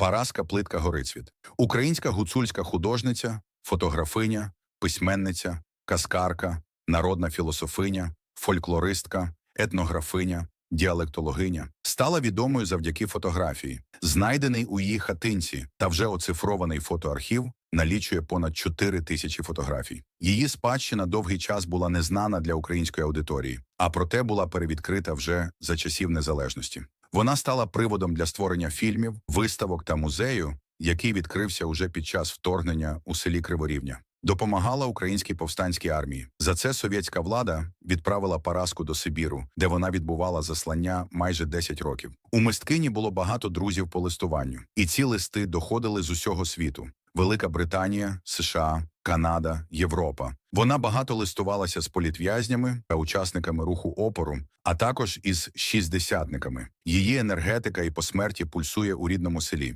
Параска Плитка Горицвіт, українська гуцульська художниця, фотографиня, письменниця, каскарка, народна філософиня, фольклористка, етнографиня, діалектологиня, стала відомою завдяки фотографії. Знайдений у її хатинці та вже оцифрований фотоархів налічує понад 4 тисячі фотографій. Її спадщина довгий час була незнана для української аудиторії, а проте була перевідкрита вже за часів незалежності. Вона стала приводом для створення фільмів, виставок та музею, який відкрився уже під час вторгнення у селі Криворівня. Допомагала українській повстанській армії. За це совєтська влада відправила Параску до Сибіру, де вона відбувала заслання майже 10 років. У мисткині було багато друзів по листуванню, і ці листи доходили з усього світу: Велика Британія, США, Канада, Європа. Вона багато листувалася з політв'язнями та учасниками руху опору, а також із шістдесятниками. Її енергетика і по смерті пульсує у рідному селі.